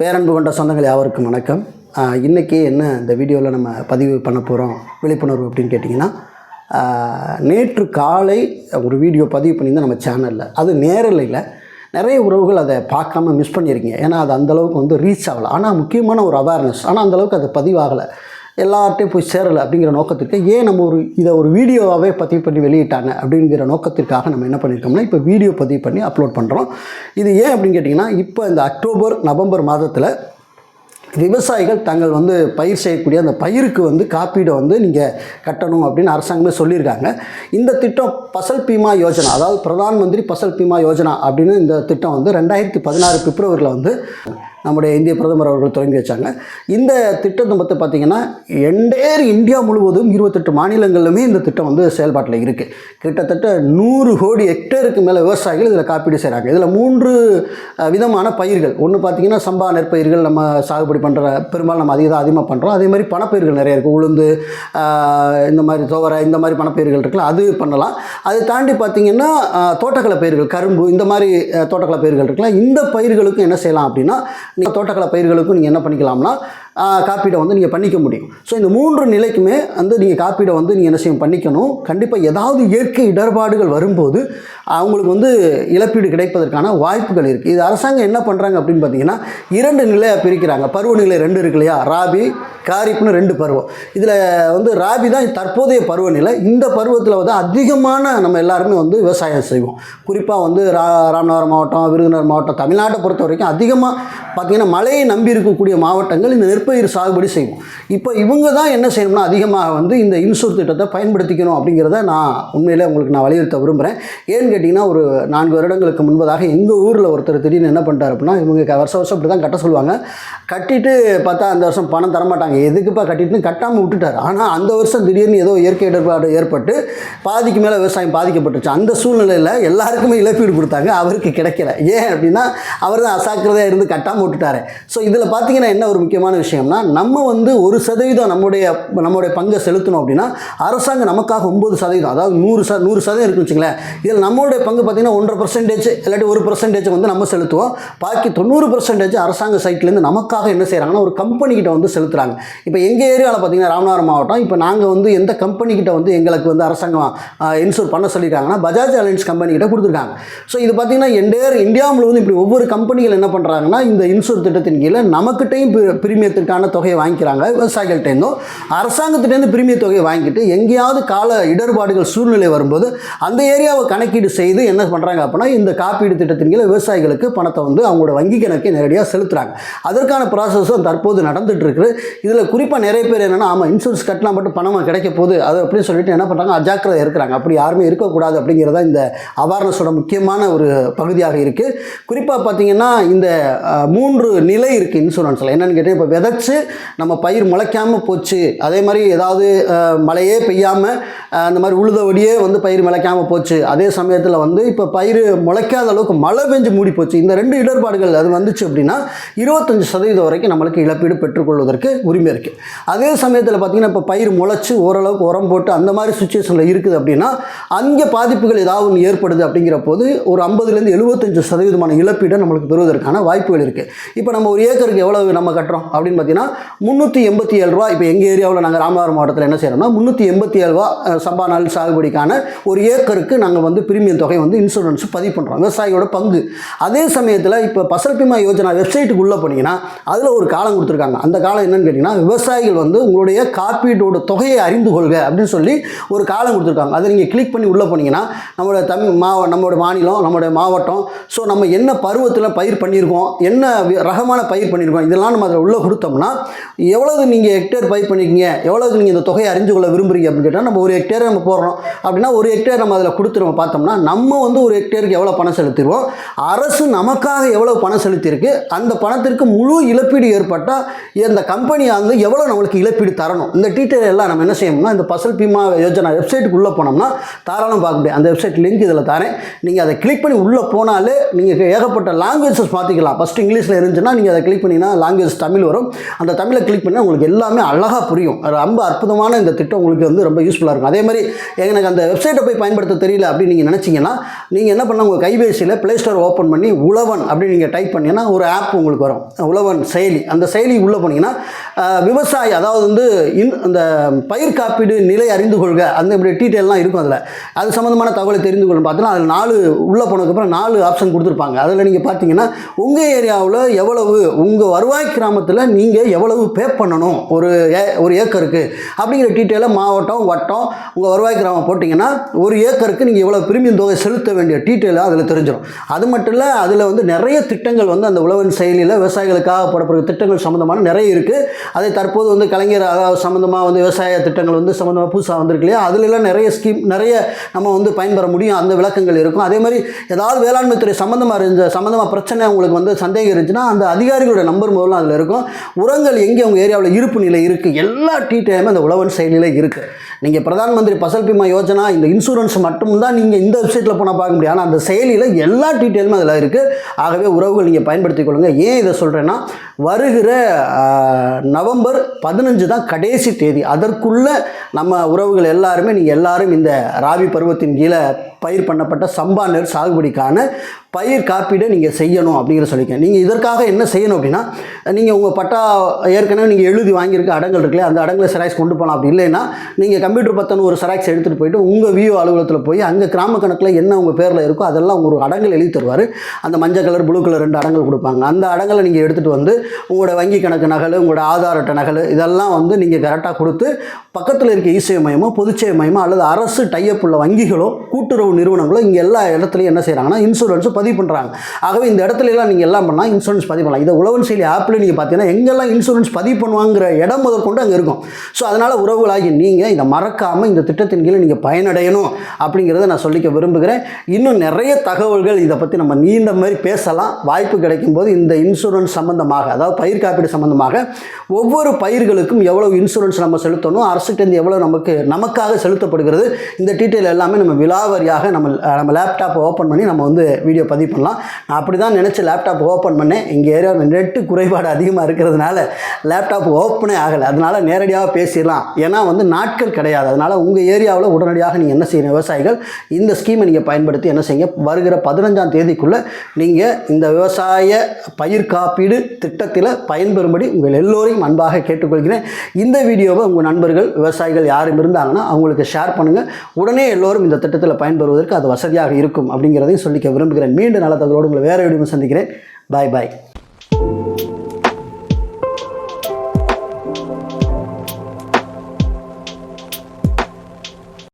பேரன்பு கொண்ட சொந்தங்கள் யாவருக்கும் வணக்கம். இன்றைக்கி என்ன இந்த வீடியோவில் நம்ம பதிவு பண்ண போகிறோம் விழிப்புணர்வு அப்படின்னு கேட்டிங்கன்னா நேற்று காலை ஒரு வீடியோ பதிவு பண்ணியிருந்தேன் நம்ம சேனலில் அது நேரலையில் நிறைய உறவுகள் அதை பார்க்காம மிஸ் பண்ணியிருக்கீங்க. ஏன்னா அது அந்தளவுக்கு வந்து ரீச் ஆகலை. ஆனால் முக்கியமான ஒரு அவேர்னஸ் ஆனால் அந்தளவுக்கு அது பதிவாகலை. எல்லார்ட்டையும் போய் சேரலை அப்படிங்கிற நோக்கத்திற்கு ஏன் நம்ம ஒரு இதை ஒரு வீடியோவாகவே பதிவு பண்ணி வெளியிட்டாங்க அப்படிங்கிற நோக்கத்திற்காக நம்ம என்ன பண்ணியிருக்கோம்னா இப்போ வீடியோ பதிவு பண்ணி அப்லோட் பண்ணுறோம் இது ஏன் அப்படின்னு கேட்டிங்கன்னா இப்போ இந்த அக்டோபர் நவம்பர் மாதத்தில் விவசாயிகள் தங்கள் வந்து பயிர் செய்யக்கூடிய அந்த பயிருக்கு வந்து காப்பீடை வந்து நீங்கள் கட்டணும் அப்படின்னு அரசாங்கமே சொல்லியிருக்காங்க. இந்த திட்டம் பசல் பீமா யோஜனா அதாவது பிரதான் மந்திரி பசல் பீமா யோஜனா அப்படின்னு இந்த திட்டம் வந்து ரெண்டாயிரத்தி பதினாறு பிப்ரவரியில் வந்து நம்முடைய இந்திய பிரதமர் அவர்கள் தொடங்கி வச்சாங்க. இந்த திட்டத்தை பற்றி பார்த்தீங்கன்னா எண்டேர் இந்தியா முழுவதும் இருபத்தெட்டு மாநிலங்களிலுமே இந்த திட்டம் வந்து செயல்பாட்டில் இருக்குது கிட்டத்தட்ட நூறு கோடி ஹெக்டேருக்கு மேலே விவசாயிகள் இதில் காப்பீடு செய்கிறாங்க இதில் மூன்று விதமான பயிர்கள். ஒன்று பார்த்தீங்கன்னா சம்பா நெற்பயிர்கள் நம்ம சாகுபடி பண்ணுற பெரும்பாலும் நம்ம அதிகம் அதிகமாக பண்ணுறோம் அதே மாதிரி பணப்பயிர்கள் நிறைய இருக்குது உளுந்து இந்த மாதிரி துவரை இந்த மாதிரி பணப்பயிர்கள் இருக்குல்ல அது பண்ணலாம். அதை தாண்டி பார்த்தீங்கன்னா தோட்டக்கலை பயிர்கள் கரும்பு இந்த மாதிரி தோட்டக்கலை பயிர்கள் இருக்குல்ல இந்த பயிர்களுக்கும் என்ன செய்யலாம் அப்படின்னா நீங்கள் தோட்டக்கலை பயிர்களுக்கும் நீங்கள் என்ன பண்ணிக்கலாம்னா காப்பீடை வந்து நீங்கள் பண்ணிக்க முடியும். ஸோ இந்த மூன்று நிலைக்குமே வந்து நீங்கள் காப்பீடை வந்து நீங்கள் என்ன செய்யும்? பண்ணிக்கணும். கண்டிப்பாக ஏதாவது இயற்கை இடர்பாடுகள் வரும்போது அவங்களுக்கு வந்து இழப்பீடு கிடைப்பதற்கான வாய்ப்புகள் இருக்குது இது அரசாங்கம் என்ன பண்ணுறாங்க அப்படின்னு பார்த்தீங்கன்னா இரண்டு நிலையாக பிரிக்கிறாங்க. பருவநிலை ரெண்டு இருக்கு இல்லையா? ராபி காரிப்னு ரெண்டு பருவம். இதில் வந்து ராபி தான் தற்போதைய பருவநிலை. இந்த பருவத்தில் வந்து அதிகமான நம்ம எல்லாருமே வந்து விவசாயம் செய்வோம். குறிப்பாக வந்து ரா ராமநாதபுரம் மாவட்டம் விருதுநகர் மாவட்டம் தமிழ்நாட்டை பொறுத்த வரைக்கும் அதிகமாக பார்த்திங்கன்னா மழையை நம்பி இருக்கக்கூடிய மாவட்டங்கள் இந்த நெற்பயிர் சாகுபடி செய்வோம். இப்போ இவங்க தான் என்ன செய்யணும்னா அதிகமாக வந்து இந்த இன்சூர் திட்டத்தை பயன்படுத்திக்கணும் அப்படிங்கிறத நான் உண்மையில் உங்களுக்கு நான் வலியுறுத்த விரும்புகிறேன் ஏன்னு கேட்டிங்கன்னா ஒரு நான்கு வருடங்களுக்கு முன்பதாக எங்கள் ஊரில் ஒருத்தர் திடீர்னு என்ன பண்ணிட்டார் அப்படின்னா இவங்க வருஷம் வருஷம் இப்படி தான் கட்ட சொல்லுவாங்க. கட்டிட்டு பார்த்தா அந்த வருஷம் பணம் தரமாட்டாங்க. எதுக்குப்பா கட்டிட்டுன்னு கட்டாமல் விட்டுட்டார். ஆனால் அந்த வருஷம் திடீர்னு ஏதோ இயற்கை இடர்பாடு ஏற்பட்டு பாதிக்கு மேலே விவசாயம் பாதிக்கப்பட்டுச்சு. அந்த சூழ்நிலையில் எல்லாருக்குமே இழப்பீடு கொடுத்தாங்க. அவருக்கு கிடைக்கல. ஏன் அப்படின்னா அவர் தான் அசாக்கிரதையாக இருந்து கட்டாமல் விட்டுட்டார். ஸோ இதில் பார்த்தீங்கன்னா என்ன ஒரு முக்கியமான விஷயம்? விஷயம்னா நம்ம வந்து ஒரு சதவீதம் நம்முடைய நம்முடைய பங்கை செலுத்தணும் அப்படின்னா அரசாங்கம் நமக்காக ஒம்பது சதவீதம் அதாவது நூறு ச நூறு சதவீதம் இருக்குன்னு வச்சுங்களேன் இதில் நம்மளுடைய பங்கு பார்த்தீங்கன்னா ஒன்றரை பர்சன்டேஜ் இல்லாட்டி ஒரு பர்சன்டேஜ் வந்து நம்ம செலுத்துவோம். பாக்கி தொண்ணூறு பர்சன்டேஜ் அரசாங்க சைட்லேருந்து நமக்காக என்ன செய்கிறாங்கன்னா ஒரு கம்பெனிக்கிட்ட வந்து செலுத்துகிறாங்க இப்போ எங்கள் ஏரியாவில் பார்த்தீங்கன்னா ராமநாதபுரம் மாவட்டம் இப்போ நாங்கள் வந்து எந்த கம்பெனிக்கிட்ட வந்து எங்களுக்கு வந்து அரசாங்கம் இன்சூர் பண்ண சொல்லியிருக்காங்கன்னா பஜாஜ் அலையன்ஸ் கம்பெனிக்கிட்ட கொடுத்துருக்காங்க. ஸோ இது பார்த்திங்கன்னா எண்டேர் இந்தியா முழுவதும் இப்படி ஒவ்வொரு கம்பெனிகள் என்ன பண்ணுறாங்கன்னா இந்த இன்சூர் திட்டத்தின் கீழே நமக்கிட்டையும் பி- பிரீமியத்திற்கான தொகையை வாங்கிக்கிறாங்க. விவசாயிகள்கிட்டேருந்தும் அரசாங்கத்திட்டேருந்து பிரீமிய தொகையை வாங்கிட்டு எங்கேயாவது கால இடர்பாடுகள் சூழ்நிலை வரும்போது அந்த ஏரியாவை கணக்கீடு செய்து என்ன பண்ணுறாங்க அப்படின்னா இந்த காப்பீடு திட்டத்தின் கீழே விவசாயிகளுக்கு பணத்தை வந்து அவங்களோட வங்கி கணக்கை நேரடியாக செலுத்துகிறாங்க அதற்கான ப்ராசஸும் தற்போது நடந்துகிட்டு இருக்குது இதில் குறிப்பாக நிறைய பேர் என்னென்னா ஆமாம் இன்சூரன்ஸ் கட்டினா மட்டும் பணமாக கிடைக்க போகுது அது அப்படின்னு சொல்லிட்டு என்ன பண்ணுறாங்க அஜாக்கிரதை இருக்கிறாங்க. அப்படி யாருமே இருக்கக்கூடாது அப்படிங்கிறதா இந்த அவேர்னஸோட முக்கியமான ஒரு பகுதியாக இருக்குது குறிப்பாக பார்த்தீங்கன்னா இந்த மூன்று நிலை இருக்குது இன்சூரன்ஸில் என்னென்னு கேட்டால் இப்போ விதைச்சு நம்ம பயிர் முளைக்காமல் போச்சு. அதே மாதிரி ஏதாவது மழையே பெய்யாமல் அந்த மாதிரி உழுதபடியே வந்து பயிர் முளைக்காமல் போச்சு. அதே சமயத்தில் வந்து இப்போ பயிர் முளைக்காத அளவுக்கு மழை பெஞ்சு மூடி போச்சு. இந்த ரெண்டு இடர்பாடுகள் அது வந்துச்சு அப்படின்னா இருபத்தஞ்சி சதவீதம் வரைக்கும் நம்மளுக்கு இழப்பீடு பெற்றுக்கொள்வதற்கு உரிமை இருக்குது அதே சமயத்தில் பார்த்திங்கன்னா இப்போ பயிர் முளைச்சு ஓரளவுக்கு உரம் போட்டு அந்த மாதிரி சுச்சுவேஷனில் இருக்குது அப்படின்னா அங்கே பாதிப்புகள் ஏதாவது ஒன்று ஏற்படுது அப்படிங்கிற போது ஒரு ஐம்பதுலேருந்து எழுபத்தஞ்சு சதவீதமான இழப்பீடை நம்மளுக்கு பெறுவதற்கான வாய்ப்புகள் இருக்குது இப்போ நம்ம ஒரு ஏக்கருக்கு எவ்வளவு நம்ம கட்டுறோம் அப்படின்னு பார்த்தீங்கன்னா முந்நூற்றி எண்பத்தி ஏழு ரூபா இப்போ எங்கள் ஏரியாவில் நாங்கள் ராமநாதபுரம் மாவட்டத்தில் என்ன செய்கிறோம்னா முந்நூற்றி எண்பத்தி ஏழு ரூபா சம்பா நாள் சாகுபடிக்கான ஒரு ஏக்கருக்கு நாங்கள் வந்து பிரீமியம் தொகை வந்து இன்சூரன்ஸ் பதிவு பண்ணுறோம் விவசாயியோட பங்கு. அதே சமயத்தில் இப்போ பசல் பீமா யோஜனா வெப்சைட்டுக்கு உள்ளே போனீங்கன்னா அதில் ஒரு காலம் கொடுத்துருக்காங்க. அந்த காலம் என்னன்னு கேட்டிங்கன்னா விவசாயிகள் வந்து உங்களுடைய காப்பீட்டோட தொகையை அறிந்து கொள்க அப்படின்னு சொல்லி ஒரு காலம் கொடுத்துருக்காங்க. அதை நீங்கள் கிளிக் பண்ணி உள்ளே போனீங்கன்னா நம்மளோட தமிழ் மா நம்மளோட மாநிலம் நம்மளுடைய மாவட்டம். ஸோ நம்ம என்ன பருவத்தில் பயிர் பண்ணியிருக்கோம் என்ன ரகமான பயிர் பண்ணியிருக்கோம் இதெல்லாம் நம்ம அதில் உள்ளே கொடுத்தோம்னா எவ்வளவு நீங்கள் ஹெக்டேர் பை பண்ணிக்கிங்க எவ்வளவு நீங்கள் இந்த தொகையை அறிஞ்சு கொள்ள விரும்புகிறீங்க அப்படின்னு கேட்டால் நம்ம ஒரு ஹெக்டேர் நம்ம போடுறோம். அப்படின்னா ஒரு ஹெக்டேர் நம்ம அதில் கொடுத்துருவோம் பார்த்தோம்னா நம்ம வந்து ஒரு ஹெக்டேருக்கு எவ்வளோ பணம் செலுத்திடுவோம் அரசு நமக்காக எவ்வளோ பணம் செலுத்தியிருக்கு அந்த பணத்திற்கு முழு இழப்பீடு ஏற்பட்டால் இந்த கம்பெனியாக வந்து எவ்வளோ நம்மளுக்கு இழப்பீடு தரணும். இந்த டீட்டெயில் எல்லாம் நம்ம என்ன செய்யணும்னா இந்த பசல் பீமா யோஜனா வெப்சைட்டுக்கு உள்ளே போனோம்னா தாராளம் பார்க்க முடியும். அந்த வெப்சைட் லிங்க் இதில் தரேன். நீங்கள் அதை கிளிக் பண்ணி உள்ளே போனாலே நீங்கள் ஏகப்பட்ட லாங்குவேஜஸ் பார்த்துக்கலாம். ஃபஸ்ட்டு இங்கிலீஷில் இருந்துச்சுன்னா நீங்கள் அதை கிளிக் பண்ணிங்கன்னா லாங்குவேஜ் தமிழ் வரும். அந்த தமிழை கிளிக் பண்ணால் உங்களுக்கு எல்லாமே அழகாக புரியும். ரொம்ப அற்புதமான இந்த திட்டம் உங்களுக்கு வந்து ரொம்ப யூஸ்ஃபுல்லாக இருக்கும். அதே மாதிரி எனக்கு அந்த வெப்சைட்டை போய் பயன்படுத்த தெரியல அப்படின்னு நீங்கள் நினச்சிங்கன்னா நீங்கள் என்ன பண்ணலாம்? உங்கள் கைபேசியில் ப்ளே ஸ்டோர் ஓப்பன் பண்ணி உழவன் அப்படின்னு நீங்கள் டைப் பண்ணிங்கன்னா ஒரு ஆப் உங்களுக்கு வரும். உழவன் செயலி. அந்த செயலி உள்ளே போனீங்கன்னா விவசாயி அதாவது வந்து இன் அந்த பயிர் காப்பீடு நிலை அறிந்து கொள்க. அந்த இப்படி டீட்டெயிலெலாம் இருக்கும் அதில். அது சம்மந்தமான தகவலை தெரிந்து கொள்ளணும் பார்த்தீங்கன்னா அதில் நாலு உள்ளே போனதுக்கப்புறம் நாலு ஆப்ஷன் கொடுத்துருப்பாங்க. அதில் நீங்கள் பார்த்தீங்கன்னா உங்கள் ஏரியாவில் எவ்வளவு உங்கள் வருவாய் கிராமத்தில் நீங்கள் எவ்வளவு பே பண்ணணும்? ஒரு ஏ ஒரு ஏக்கருக்கு. அப்படிங்கிற டீட்டெயிலாக மாவட்டம் வட்டம் உங்கள் வருவாய் கிராமம் போட்டிங்கன்னா ஒரு ஏக்கருக்கு நீங்கள் இவ்வளோ பிரிமியம் தொகை செலுத்த வேண்டிய டீட்டெயிலாக அதில் தெரிஞ்சிடும் அது மட்டும் இல்லை அதில் வந்து நிறைய திட்டங்கள் வந்து அந்த உழவன் செயலியில் விவசாயிகளுக்காக போடப்படுற திட்டங்கள் சம்மந்தமான நிறைய இருக்குது அதை தற்போது வந்து கலைஞர் அதாவது சம்மந்தமாக வந்து விவசாய திட்டங்கள் வந்து சம்மந்தமாக புதுசாக வந்திருக்கு இல்லையா? அதிலெல்லாம் நிறைய ஸ்கீம் நிறைய நம்ம வந்து பயன்பெற முடியும். அந்த விளக்கங்கள் இருக்கும். அதே மாதிரி ஏதாவது வேளாண்மை துறை சம்மந்தமாக இருந்த சம்மந்தமாக பிரச்சனை உங்களுக்கு வந்து சந்தேகம் இருந்துச்சுன்னா அந்த அதிகாரிகளோட நம்பர் முதல்ல அதில் இருக்கும். உரங்கள் எங்கே அவங்க ஏரியாவில் இருப்பு நிலை இருக்குது எல்லா டீட்டெயிலுமே அந்த உழவன் செயலியில் இருக்குது நீங்கள் பிரதான் மந்திரி பசல் பீமா யோஜனா இந்த இன்சூரன்ஸ் மட்டும்தான் நீங்கள் இந்த வெப்சைட்டில் போனால் பார்க்க முடியும். ஆனால் அந்த செயலியில் எல்லா டீட்டெயிலுமே அதில் இருக்குது ஆகவே உறவுகள் நீங்கள் பயன்படுத்திக் கொள்ளுங்கள் ஏன் இதை சொல்கிறேன்னா வருகிற நவம்பர் பதினஞ்சு தான் கடைசி தேதி. அதற்குள்ளே நம்ம உறவுகள் எல்லாருமே நீங்கள் எல்லாரும் இந்த ராவி பருவத்தின் கீழே பயிர் பண்ணப்பட்ட சம்பா நெல் சாகுபடிக்கான பயிர் காப்பீடை நீங்கள் செய்யணும் அப்படிங்கிற சொல்லியிருக்கேன். நீங்கள் இதற்காக என்ன செய்யணும் அப்படின்னா நீங்கள் உங்கள் பட்டா ஏற்கனவே நீங்கள் எழுதி வாங்கியிருக்க அடங்கல் இருக்குல்ல அந்த அடங்களை செராக்ஸ் கொண்டு போகலாம் அப்படி இல்லைன்னா நீங்கள் கம்ப்யூட்டர் பத்தன ஒரு செராக்ஸ் எடுத்துகிட்டு போயிட்டு உங்கள் விஓ அலுவலகத்தில் போய் அங்கே கிராம கணக்கில் என்ன உங்கள் பேரில் இருக்கோ அதெல்லாம் ஒரு அடங்கல் எழுதி தருவார். அந்த மஞ்சள் கலர் ப்ளூ கலர் ரெண்டு அடங்கல் கொடுப்பாங்க. அந்த அடங்கலை நீங்கள் எடுத்துகிட்டு வந்து உங்களோட வங்கி கணக்கு நகல் உங்களோட ஆதார் அட்டை நகல் இதெல்லாம் வந்து நீங்கள் கரெக்டாக கொடுத்து பக்கத்தில் இருக்க இசேவை மையமோ பொதுச்சேவை மையமோ அல்லது அரசு டையப் உள்ள வங்கிகளோ கூட்டுறவு நிறுவனங்களோ இங்கே எல்லா இடத்துலையும் என்ன செய்கிறாங்கன்னா இன்சூரன்ஸும் பதிவு பண்ணுறாங்க ஆகவே இந்த இடத்துல எல்லாம் நீங்கள் எல்லாம் பண்ணால் இன்சூரன்ஸ் பதிவு பண்ணலாம். இதை உழவன் செயலி ஆப்பில் நீங்கள் பார்த்தீங்கன்னா எங்கெல்லாம் இன்சூரன்ஸ் பதிவு பண்ணுவாங்கிற இடம் முதற்கொண்டு அங்கே இருக்கும். ஸோ அதனால் உறவுகளாகி நீங்கள் இந்த மறக்காமல் இந்த திட்டத்தின் கீழே நீங்கள் பயனடையணும் அப்படிங்கிறத நான் சொல்லிக்க விரும்புகிறேன். இன்னும் நிறைய தகவல்கள் இதை பற்றி நம்ம நீண்ட மாதிரி பேசலாம். வாய்ப்பு கிடைக்கும் போது இந்த இன்சூரன்ஸ் சம்பந்தமாக அதாவது பயிர் காப்பீடு சம்பந்தமாக ஒவ்வொரு பயிர்களுக்கும் எவ்வளோ இன்சூரன்ஸ் நம்ம செலுத்தணும் அரசுகிட்டேருந்து எவ்வளோ நமக்கு நமக்காக செலுத்தப்படுகிறது இந்த டீட்டெயில் எல்லாமே நம்ம விலாவரியாக நம்ம நம்ம லேப்டாப்பை ஓப்பன் பண்ணி நம்ம வந்து வீடியோ பதிவு பண்ணலாம். நான் அப்படி தான் நினச்சி லேப்டாப் ஓப்பன் பண்ணேன். எங்கள் ஏரியாவில் நெட்டு குறைபாடு அதிகமாக இருக்கிறதுனால லேப்டாப் ஓப்பனே ஆகலை. அதனால் நேரடியாக பேசிடலாம். ஏன்னா வந்து நாட்கள் கிடையாது. அதனால் உங்கள் ஏரியாவில் உடனடியாக நீங்கள் என்ன செய்யணும்? விவசாயிகள் இந்த ஸ்கீமை நீங்கள் பயன்படுத்தி என்ன செய்யுங்க? வருகிற பதினஞ்சாம் தேதிக்குள்ளே நீங்கள் இந்த விவசாய பயிர் காப்பீடு திட்டத்தில் பயன்பெறும்படி உங்கள் எல்லோரையும் அன்பாக கேட்டுக்கொள்கிறேன். இந்த வீடியோவை உங்கள் நண்பர்கள் விவசாயிகள் யாரும் இருந்தாங்கன்னா அவங்களுக்கு ஷேர் பண்ணுங்கள் உடனே எல்லோரும் இந்த திட்டத்தில் பயன்பெறுவதற்கு அது வசதியாக இருக்கும் அப்படிங்கிறதையும் சொல்லிக்க விரும்புகிறேன். மீண்டும் நல்ல தகவலோடு உங்களை வேறு வீடியோ சந்திக்கிறேன். பாய் பாய்